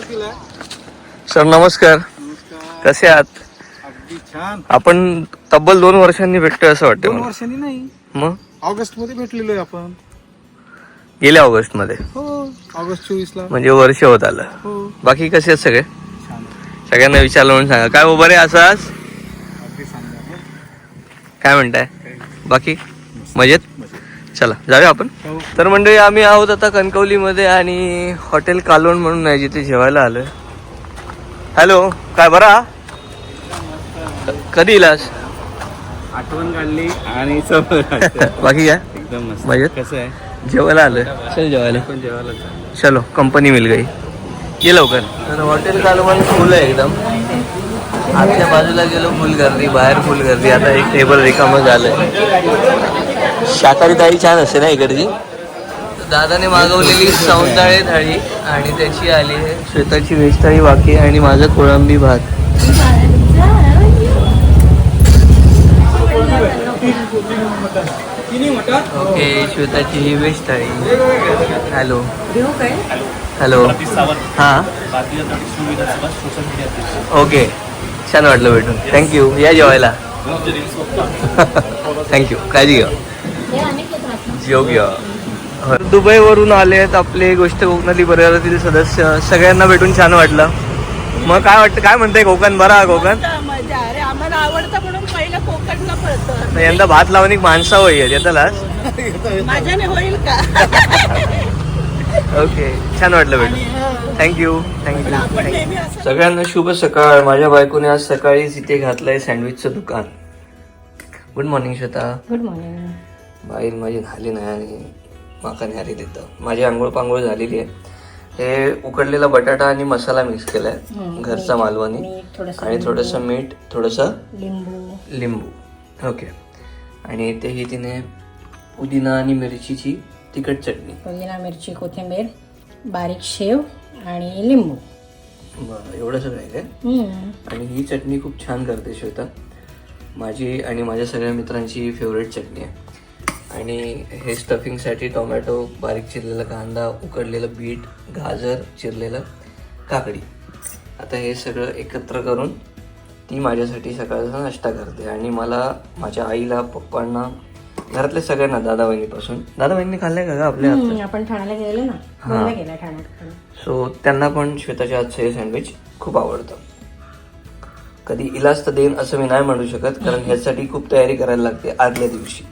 Sir नमस्कार. कसे आहात? अगदी छान. आपण तब्बल दोन वर्षांनी भेटतोय असं वाटतं दोन मला. वर्षांनी नाही. मग? ऑगस्टमध्ये भेटलेलो आहे आपण. गेल्या ऑगस्टमध्ये हो ऑगस्ट चोवीस ला म्हणजे वर्ष होत आलं. हो. बाकी कसे आहेत सगळे? छान सगळ्यांना विचारलं म्हणून सांगा. काय उभं रे असं आज? अगदी सांगा काय म्हणताय? बाकी? मजेत? चला जाऊया आपण. हो. तर मंडळी आम्ही आहोत आता कणकवलीमध्ये आणि हॉटेल कालोन म्हणून आहे जिथे जेवायला आलोय. हॅलो काय बरा? कधी इलास आठवण काढली आणि. बाकी काय? एकदम मजेत कसं आहे? जेवायला आलोय. चल जेवायला. पण जेवायला. चलो कंपनी मिल गई. ये लवकर. तर हॉटेल कालवण फुल आहे एकदम. आतल्या बाजूला गेलो फुल गर्दी बाहेर फुल गर्दी. आता एक टेबल रिकामं झालंय. शाकाहारी थाळी छान असते ना इकडची? दादाने मागवलेली सौंदाळे थाळी आणि त्याची आली आहे श्वेताची व्हेज थाळी बाकी आणि माझं कोळंबी भात. ओके श्वेताची ही व्हेज थाळी. हॅलो. हॅलो. हां. ओके. छान वाटलं भेटून. थँक्यू या जेवायला. थँक्यू काळजी घ्या. दुबईवरून आले आहेत आपले गोष्ट कोकणातली परिवारातील सदस्य. सगळ्यांना भेटून छान वाटलं. मग काय वाटतं? काय म्हणताय कोकण? बरा कोकण? मजा. अरे आम्हाला आवडतं म्हणून पहिलं कोकणला पळतो. यंदा भात लावून एक माणसा होईल. येतालाच माझ्याने होईल का? ओके. छान वाटलं भेटून. थँक्यू थँक्यू असं सगळ्यांना शुभ सकाळ. माझ्या बायकोने आज सकाळीच इथे घातलंय सँडविचचं दुकान. Good morning Shweta. Good morning बाई माझी झाली नाही आणि माका न्यारी देतं माझी आंघोळ पांघोळ झालेली आहे. हे उकडलेला बटाटा आणि मसाला मिक्स केलाय घरचा मालवणी आणि थोडंसं मीठ थोडंसं लिंबू. लिंबू. ओके. आणि इथे ही तिने पुदिना आणि मिरचीची तिखट चटणी. पुदिना मिरची कोथिंबीर बारीक शेव आणि लिंबू. बरं एवढं सगळं आहे काय. आणि ही चटणी खूप छान करते श्वेता. माझी आणि माझ्या सगळ्या मित्रांची फेवरेट चटणी आहे. आणि हे स्टफिंगसाठी टोमॅटो बारीक चिरलेला कांदा उकडलेलं बीट गाजर चिरलेलं काकडी. आता हे सगळं एकत्र करून ती माझ्यासाठी सकाळचा नाश्ता करते आणि मला माझ्या आईला पप्पांना घरातल्या सगळ्यांना दादा बहिणीपासून दादा बहिणी खाल्लंय का ग आपल्या आपण ठाण्याला गेलो ना. सो त्यांना पण श्वेताच्या हातचं हे सँडविच खूप आवडतं. कधी इलाज तर देईन असं मी नाही म्हणू शकत कारण ह्यासाठी खूप तयारी करायला लागते आदल्या दिवशी.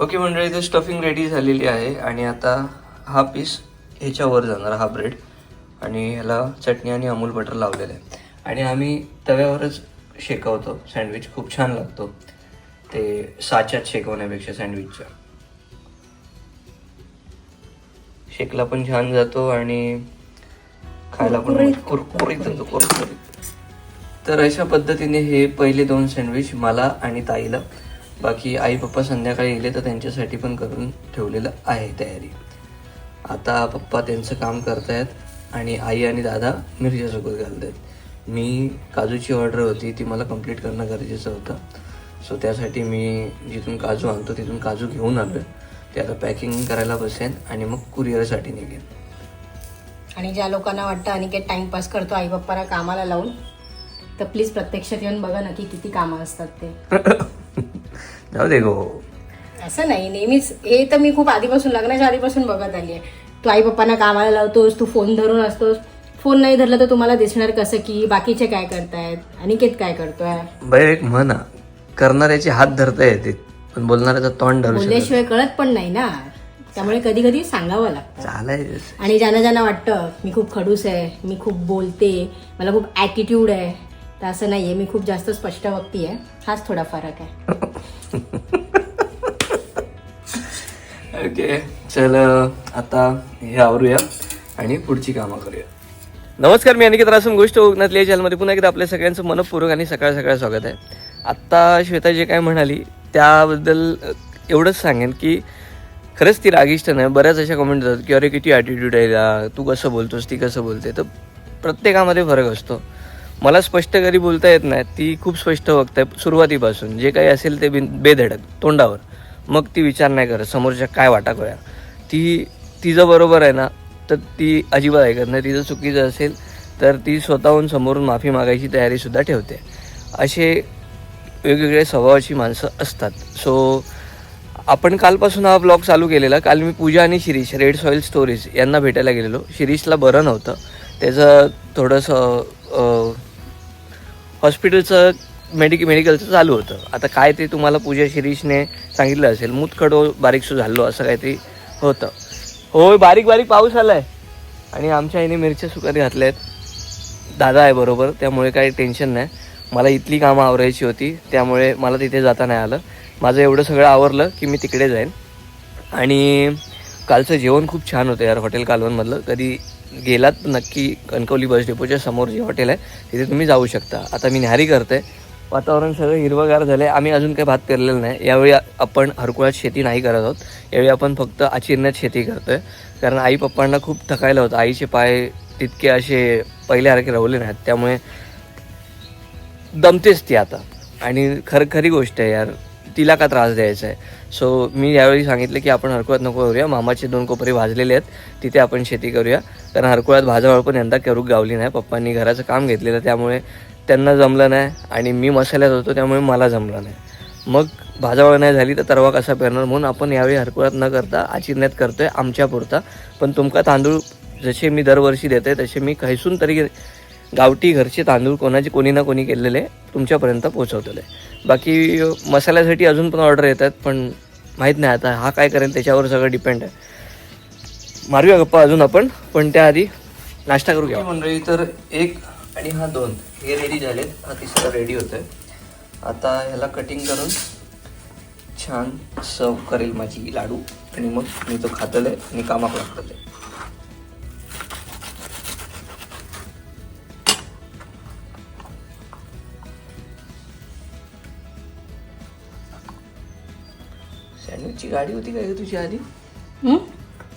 ओके मंडळी इथे स्टफिंग रेडी झालेली आहे आणि आता हा पीस ह्याच्यावर जाणार हा ब्रेड आणि ह्याला चटणी आणि अमूल बटर लावलेलं आहे. आणि आम्ही तव्यावरच शेकवतो सँडविच खूप छान लागतो. ते साच्यात शेकवण्यापेक्षा सँडविचच्या शेकला पण छान जातो आणि खायला पण कुरकुरीत जातो कुरकुरीत. तर अशा पद्धतीने हे पहिले दोन सँडविच मला आणि ताईला बाकी आई पप्पा संध्याकाळी गेले तर त्यांच्यासाठी पण करून ठेवलेलं आहे तयारी. आता पप्पा त्यांचं काम करतायत आणि आई आणि दादा मिरच्यासोबत घालत आहेत मी काजूची ऑर्डर होती ती मला कंप्लीट करणं गरजेचं होतं. सो त्यासाठी मी जिथून काजू आणतो तिथून काजू घेऊन आलो ते आता पॅकिंग करायला बसेन आणि मग कुरिअरसाठी निघेन. आणि ज्या लोकांना वाटतं अनिकेत टाइमपास करतो आई बाप्पाला कामाला लावून तर प्लीज प्रत्यक्षात येऊन बघा ना की किती कामं असतात ते. जाऊ दे गो. असं नाही नेहमीच हे तर मी खूप आधीपासून लग्नाच्या आधीपासून बघत आली आहे तू आई पप्पांना कामाला लावतोस तू फोन धरून असतोस. फोन नाही धरला तर तुम्हाला दिसणार कसं की बाकीचे काय करतायत अनिकेत काय करतोय? बाई एक म्हण. करणाऱ्याचे हात धरता येते पण बोलणाऱ्याचं तोंड धरू शकत बोलल्याशिवाय कळत पण नाही ना. त्यामुळे कधी कधी सांगावं लागतं. चालायचं आणि ज्यांना ज्यांना वाटतं मी खूप खडूस आहे मी खूप बोलते मला खूप ॲटिट्यूड आहे तर असं नाही आहे मी खूप जास्त स्पष्ट वक्ती आहे हाच थोडा फरक आहे. ओके चल आता हे आवरूया आणि पुढची कामं करूया. नमस्कार मी अनिकेत रासम गोष्ट कोकणातल्या चॅनलमध्ये पुन्हा एकदा आपल्या सगळ्यांचं मनपूर्वक आणि सकाळ सकाळ स्वागत आहे. आत्ता श्वेता जे काय म्हणाली त्याबद्दल एवढंच सांगेन की खरंच ती रागिष्ट नाही. बऱ्याच अशा कमेंट होतात की अरे किती ॲटिट्यूड आहे हिला, तू कसं बोलतोस ती कसं बोलते. तर प्रत्येकामध्ये फरक असतो. मला स्पष्ट कधी बोलता येत नाही ती खूप स्पष्ट आहे सुरुवातीपासून. जे काही असेल ते बिन बेधडक तोंडावर. मग ती विचार नाही करत समोरच्या काय वाटा करूया ती तिचं बरोबर आहे ना तर ती अजिबात ऐकत नाही. तिचं चुकीचं असेल तर ती स्वतःहून समोरून माफी मागायची तयारीसुद्धा ठेवते. असे वेगवेगळे स्वभावाची माणसं असतात. सो आपण कालपासून हा ब्लॉग चालू केलेला. काल मी पूजा आणि शिरीष रेड सॉईल स्टोरीज यांना भेटायला गेलेलो. शिरीषला बरं नव्हतं. त्याचं थोडंसं हॉस्पिटलचं मेडिक मेडिकलचं चालू होतं. आता काय ते तुम्हाला पूजा शिरीषने सांगितलं असेल मुतखडो बारीकसू झालो असं काहीतरी होतं. होय बारीक बारीक पाऊस आला आहे आणि आमच्या आईने मिरच्या सुकात घातल्या आहेत दादा आहे बरोबर त्यामुळे काही टेन्शन नाही. मला इथली कामं आवरायची होती त्यामुळे मला तिथे जाता नाही आलं. माझं एवढं सगळं आवरलं की मी तिकडे जाईन. आणि कालचं जेवण खूप छान होतं यार हॉटेल कालवणमधलं कधी गेलात नक्की कणकवली बस डेपोच्या समोर जे हॉटेल आहे तिथे तुम्ही जाऊ शकता. आता मी न्याहारी करते वातावरण सगळं हिरवगार झालं आहे आम्ही अजून काही भात पेरलेलं नाही. यावेळी आपण हरकुळात शेती नाही करत आहोत. यावेळी आपण फक्त आचिरण्यात शेती करतो आहे कारण आई पप्पांना खूप थकायला होतं. आईचे पाय तितके असे पहिल्यासारखे राहले नाहीत. त्यामुळे दमतेच ती आता. आणि खर खरी गोष्ट आहे यार. तिला का त्रास द्यायचा आहे. सो मी यावेळी सांगितलं की आपण हरकुळात नको करूया. मामाचे दोन कोपरे भाजलेले आहेत. तिथे आपण शेती करूया. कारण हरकुळात भाजावळ पण यंदा करूक गावली नाही. पप्पांनी घराचं काम घेतलेलं त्यामुळे त्यांना जमलं नाही. आणि मी मसाल्यात होतो त्यामुळे मला जमलं नाही. मग भाजावळ नाही झाली तर तरवा कसा पेरणार? म्हणून आपण यावेळी हरकुळात न करता आचिरण्यात करतोय आहे आमच्यापुरता पण तुमका तांदूळ जसे मी दरवर्षी देते तसे मी खैसून तरी गावठी घरचे तांदूळ कोणाचे कोणी ना कोणी केलेले तुमच्यापर्यंत पोहोचवलेले बाकी मसाल्यासाठी अजून पण ऑर्डर येतात पण माहीत नाही आता हा काय करेल त्याच्यावर सगळं डिपेंड आहे. मारूया गप्पा अजून आपण पण त्याआधी नाश्ता करू घ्या मंडळी तर एक आणि हा दोन हे रेडी झालेत. हा तिसरा रेडी होत आहे आता ह्याला कटिंग करून छान सर्व करेल माझी लाडू. आणि मग मी तो खातले आणि कामाक लागतले सँडविचची गाडी होती काय तुझी आधी?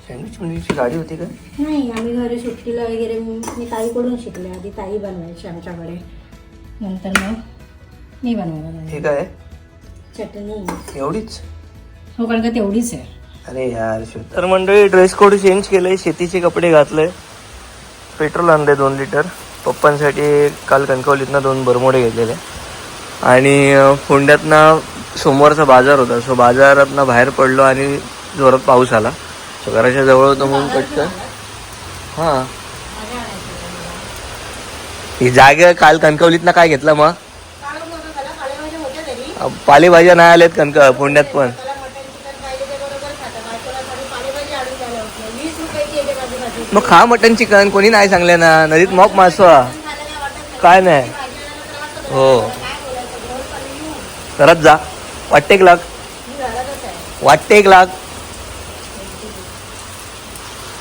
सँडविच बनवायची गाडी होती का? नाही आम्ही घरी सुट्टीला वगैरे मी ताईकडून शिकले. आधी ताई बनवायची आमच्याकडे. नंतर मग मी बनवायला. हे काय? चटणी. एवढीच? हो कारण का तेवढीच आहे. अरे यार. तर मंडळी ड्रेस कोड चेंज केलंय. शेतीचे कपडे घातले. पेट्रोल आणले दोन लिटर पप्पांसाठी काल कणकवलीतनं दोन बरमोडे घेतलेले. आणि फोंड्यातनं सोमवारचा बाजार होता. सो बाजारातनं बाहेर पडलो आणि जोरात पाऊस आला. सो घराच्या जवळ होतं म्हणून पटकन. हां. ही जागा काल कणकवलीतनं काय घेतलं मग? पालेभाज्या नाही आल्यात कणक फोंड्यात पण. मग खा मटन चिकन कोणी नाही सांगले ना. नदीत मॉक मासवा काय नाही. हो. करत जा. वाटते एक लाख? वाटते एक लाख?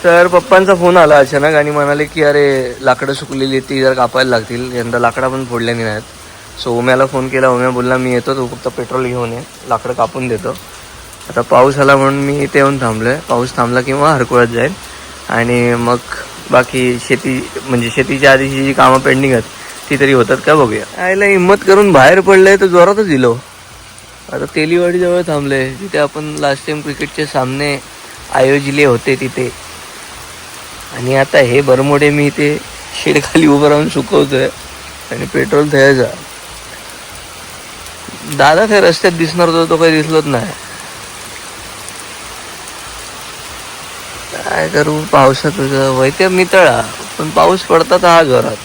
तर पप्पांचा फोन आला अचानक आणि म्हणाले की अरे लाकडं सुकलेली ती जर कापायला लागतील. यंदा लाकडं पण फोडलेली नाहीत सो उम्याला फोन केला. उम्या बोलला मी येतो तो फक्त पेट्रोल घेऊन ये. लाकडं कापून देतो. आता पाऊस आला म्हणून मी इथे येऊन थांबलोय. पाऊस थांबला किंवा हरकुळत जाईल. आणि मग बाकी शेती म्हणजे शेतीच्या आधीची जी कामं पेंडिंग आहेत ती तरी होतात का बघूया. आयला हिंमत करून बाहेर पडलंय तर जोरातच दिलो. आता तेलीवाडीजवळ थांबले जिथे आपण लास्ट टाइम क्रिकेटचे सामने आयोजिले होते तिथे. आणि आता हे बरमोडे मी इथे शेडखाली उभं राहून सुकवतोय. आणि पेट्रोल थयाचा दादा काही रस्त्यात दिसणार होता तो काही दिसलोच नाही. काय करू पावसात तुझं वैते मितळा पण पाऊस पडतात हा घरात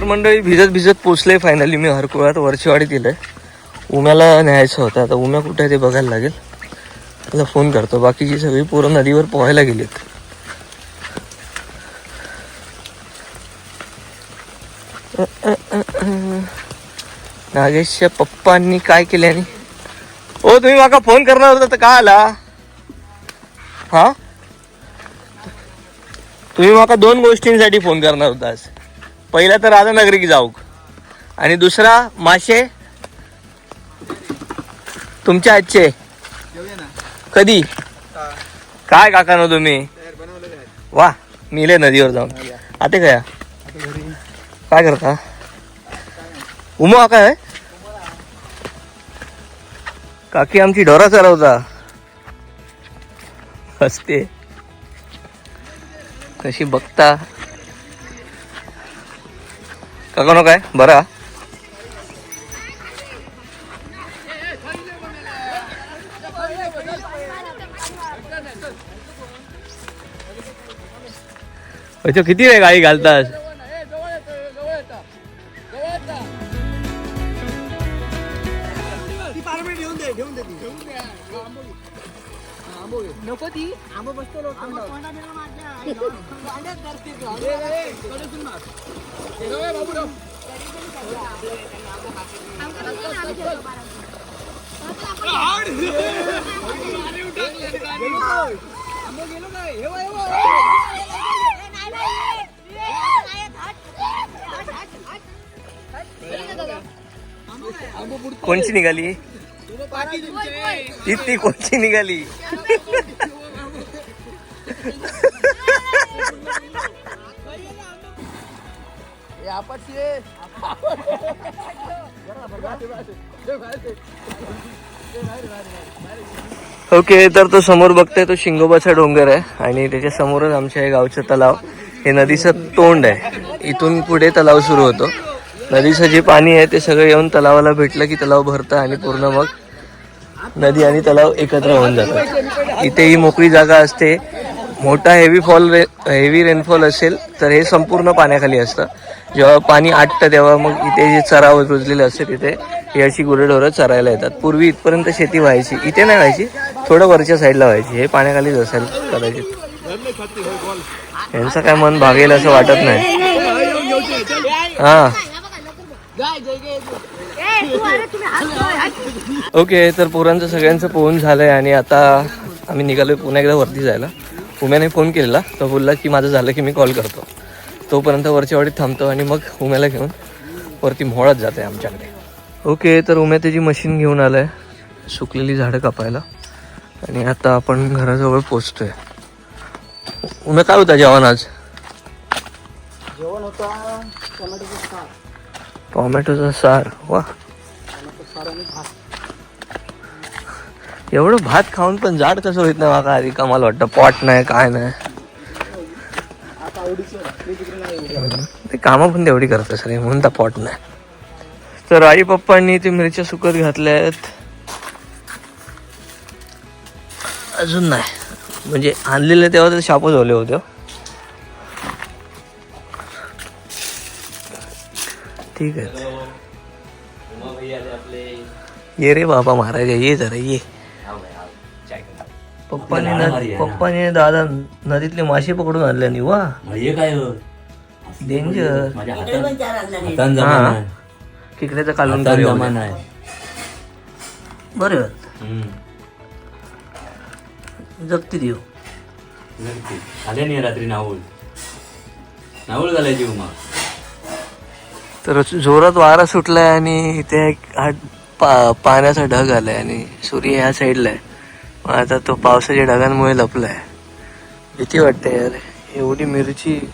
तर मंडळी भिजत भिजत पोचले फायनली मी हरकुळात वरचीवाडी दिलंय. उम्याला न्यायचं होतं. आता उम्या कुठे आहे ते बघायला लागेल. त्याला फोन करतो. बाकीची सगळी पोरं नदीवर पोहायला गेलीत. नागेशच्या पप्पांनी काय केल्याने ओ तुम्ही माका फोन करणार होता तर का आला? हा? तुम्ही माका दोन गोष्टींसाठी फोन करणार होतास पहिला तर राधानगरी जाऊक आणि दुसरा मासे तुमच्या आजचे. कधी? काय काका ना तुम्ही वा मिले नदीवर जाऊन. आते काय? काय करता? उमा काय काकी आमची ढोरा चालवता. हसते. कशी बघता? काका नको काय बरा किती वेळ गाडी घालतास? कोणची निघाली? ती ती कोणची निघाली? आपण ओके तर तो समोर बघताय तो शिंगोबाचा डोंगर आहे. आणि त्याच्या समोरच आमच्या हे गावचं तलाव. हे नदीचं तोंड आहे. इथून पुढे तलाव सुरू होतो. नदीचं जे पाणी आहे ते सगळं येऊन तलावाला भेटलं की तलाव भरतं आणि पूर्ण मग नदी आणि तलाव एकत्र होऊन जातात. इथे ही मोकळी जागा असते. मोठा हेवी फॉल रे हेवी रेनफॉल असेल तर हे संपूर्ण पाण्याखाली असतं. जेव्हा पाणी आटतं तेव्हा मग इथे जे चराव रुजलेले असते तिथे ही अशी गुरेढोरं चरायला येतात. पूर्वी इथपर्यंत शेती व्हायची इथे नाही व्हायची थोडं वरच्या साईडला व्हायची. हे पाण्याखालीच असेल कदाचित. यांचं काय मन भागेल असं वाटत नाही. हा. ओके तर पोरांचं सगळ्यांचं पोहून झालंय आणि आता आम्ही निघालोय पुन्हा एकदा वरती जायला. उम्याने फोन केलेला तो बोलला की माझं झालं की मी कॉल करतो. तोपर्यंत वरच्या वाडीत थांबतो आणि मग उम्याला घेऊन वरती मोहळत जाते आमच्याकडे. ओके तर उम्या त्याची मशीन घेऊन आलाय. सुकलेली झाडं कापायला. आणि आता आपण घराजवळ पोचतोय. उम्या काय होता जेवण आज? जेवण होता टोमॅटोचा सार. टोमॅटोचा सार. वा एवढं भात खाऊन पण जाड कसं होत नाही माका आधी कमाल वाटतं. पॉट नाही काय नाही. ते कामं पण तेवढी करत सर म्हणून तर पॉट नाही. तर आई पप्पांनी ते मिरच्या सुकत घातल्या आहेत अजून नाही. म्हणजे आणलेले तेव्हा तर शापच ओले होते. हो. ठीक आहे. ये रे बाबा महाराज ये जरा ये. पप्पाने नद- पप्पाने दादा नदीतले मासे पकडून आणले आणि वा. म्हणजे काय हो? डेंजर हा. तिकडे काढून हातान करूया जमा उद्या. नाही बरं. हम्म. जगती देऊ नक्की. आले नाही रात्री नाऊल नाऊल घालायची उमा तर जोरात वारा सुटलाय आणि इथे एक हा पा पाण्याचा ढग आलाय आणि सूर्य ह्या साईडला आहे. मग आता तो पावसाच्या ढगांमुळे लपलाय. भीती वाटते यार. एवढी मिरची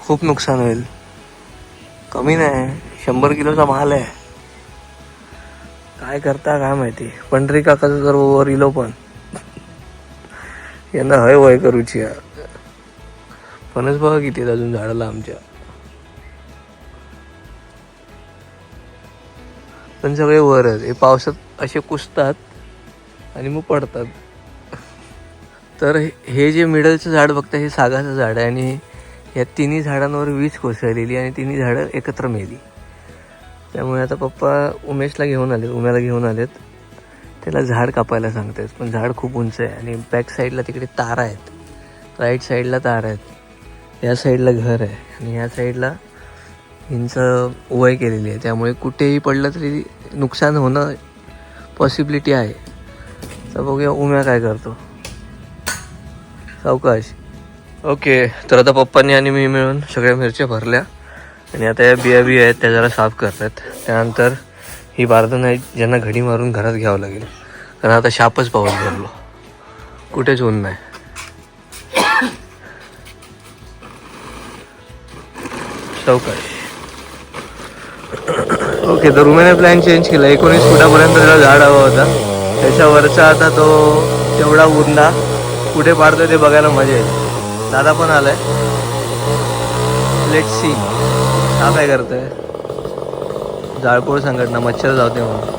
खूप नुकसान होईल. कमी नाही. शंभर किलोचा माल आहे. काय करता काय माहिती? पंढरी काकाचं सर्व वर इलो पण. यांना हय वय करूची यार. फणस बघा किती अजून झाडाला आमच्या. पण सगळे वरच हे पावसात असे कुसतात आणि मग पडतात. तर हे- हे जे मिडलचं झाड बघता हे सागाचं झाड आहे आणि या तिन्ही झाडांवर वीज कोसळलेली आणि तिन्ही झाडं एकत्र मेली. त्यामुळे आता पप्पा उमेशला घेऊन आलेत उम्याला घेऊन आलेत. त्याला झाड कापायला सांगतात पण झाड खूप उंच आहे आणि बॅक साईडला तिकडे तार आहेत. राईट साईडला तार आहेत. या साईडला घर आहे आणि या साईडला हिंचं वय केलेली आहे. त्यामुळे कुठेही पडलं तरी नुकसान होणं पॉसिबिलिटी आहे. तर बघूया उम्या काय करतो. सावकाश. ओके तर आता पप्पांनी आणि मी मिळून सगळ्या मिरच्या भरल्या. आणि आता या बिया बिया आहेत त्या जरा साफ करतात त्यानंतर ही बारदं नाही ज्यांना घडी मारून घरात घ्यावं लागेल. कारण आता शापच पाऊस भरलो. कुठेच ऊन नाही. चौकश. ओके तर रुमेने प्लॅन चेंज केला. एकोणीस फुटापर्यंत त्याला झाड हवा होता. त्याच्यावरचा आता तो तेवढा उंदा कुठे पाडतोय ते बघायला मजा येईल. दादा पण आलाय. लेट सी हा काय करतोय? जाळपोळ संघटना मच्छर जाते म्हणून.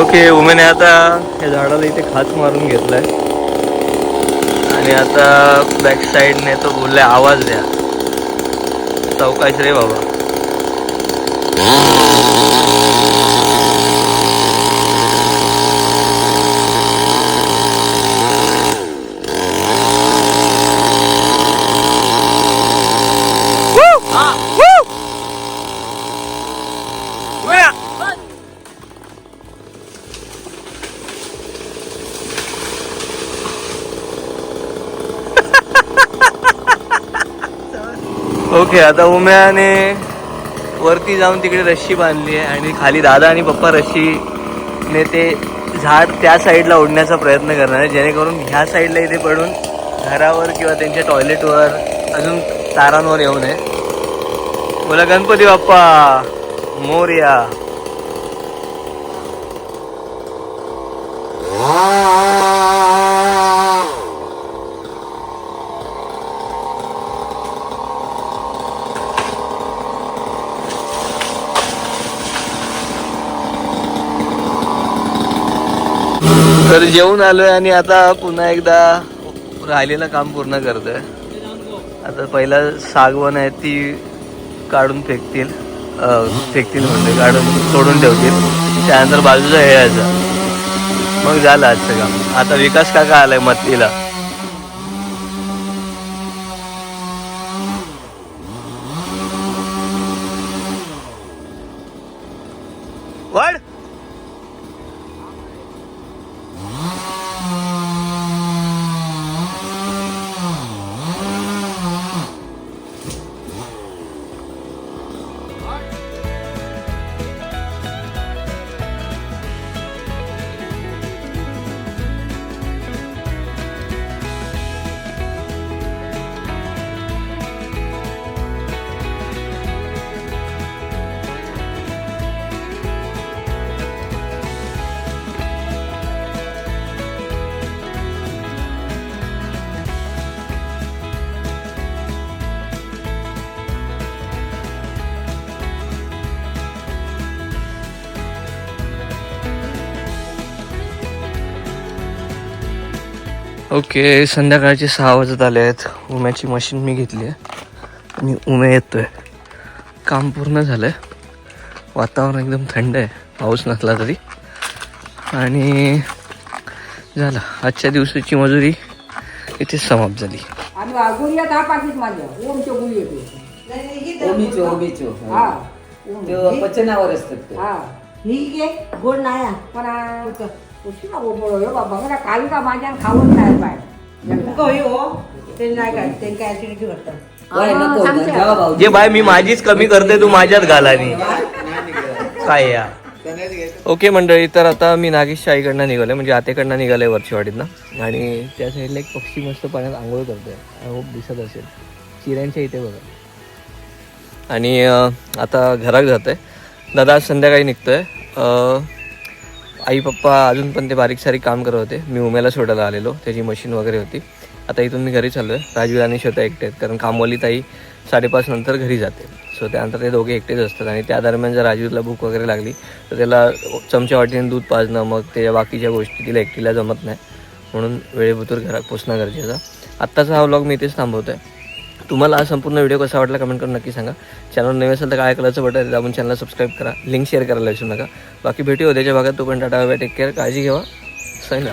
ओके उमेने आता या झाडाला इथे खाच मारून घेतलाय. आणि आता बॅक साईडने तो बोललाय आवाज द्या. चौकाश रे बाबा. ओके आता उम्याने वरती जाऊन तिकडे रश्शी बांधली आहे आणि खाली दादा आणि पप्पा रश्शीने ते झाड त्या साईडला ओढण्याचा प्रयत्न करणार आहे. जेणेकरून ह्या साईडला इथे पडून घरावर किंवा त्यांच्या टॉयलेटवर अजून तारांवर येऊ नये. बोला गणपती बाप्पा मोर्या. तर जेवून आलोय आणि आता पुन्हा एकदा राहिलेलं काम पूर्ण करतोय. आता पहिला सागवण आहे ती काढून फेकतील. फेकतील म्हणजे काढून सोडून ठेवतील. त्यानंतर बाजूचा हेळायचा मग झालं आजचं काम. आता विकास काका आलाय मतीला वाढ! ओके संध्याकाळचे सहा वाजत आले आहेत. उम्याची मशीन मी घेतली आहे आणि उम्या येतोय. काम पूर्ण झालं आहे वातावरण एकदम थंड आहे. पाऊस नसला तरी. आणि झालं. आजच्या दिवसाची मजुरी इथेच समाप्त झाली. आणि गुळिया दहा पाकिट माझ्या ओमच्या गुळी येते ओमीचो ओमीचो. हा. ते पचनावर असतात ते. हा. ही घे. गोड नाही पण आ, कशी हे बाबा. बघा काल का माझ्या खावत नाही बाय भाऊ जे बाय मी माझीच कमी करते तू माझ्यात घालानी काय या? ओके मंडळी तर आता मी नागेशच्या आईकडनं निघालोय म्हणजे आतेकडनं निघालोय वरचीवाडीतनं आणि त्या साईडला एक पक्षी मस्त पाण्यात आंघोळ करतोय. आय होप दिसत असेल. चिऱ्यांच्या इथे बघा. आणि आता घरात जात आहे दादा आज संध्याकाळी निघतोय. अं, आई पप्पा अजून पण ते बारीक सारीक काम करत होते. मी उमेला सोडायला आलेलो. त्याची मशीन वगैरे होती. आता इथून मी घरी चाललो आहे राजवीर आणि श्वेता एकटे आहेत. कारण कामवाली ताई साडेपाच नंतर घरी जाते. सो त्यानंतर ते दोघे एकटेच असतात. आणि त्या दरम्यान जर राजवीरला भूक वगैरे लागली तर त्याला चमच्या वाटीने दूध पाजणं मग त्याच्या बाकीच्या गोष्टी तिला एकटीला जमत नाही. म्हणून वेळेभूतर घरात पोचणं गरजेचं आत्ताचा हा व्लॉग मी इथेच थांबवतो आहे तुम्हाला हा संपूर्ण व्हिडिओ कसा वाटला कमेंट करून नक्की सांगा. चॅनल नवीन असेल तर काय कलरचं बटन दाबून चॅनल सबस्क्राईब करा. लिंक शेअर करायला विसरू नका. बाकी भेटू उद्याच्या भागात. तो पण टाटा टेक केअर काळजी घ्यावा. सैन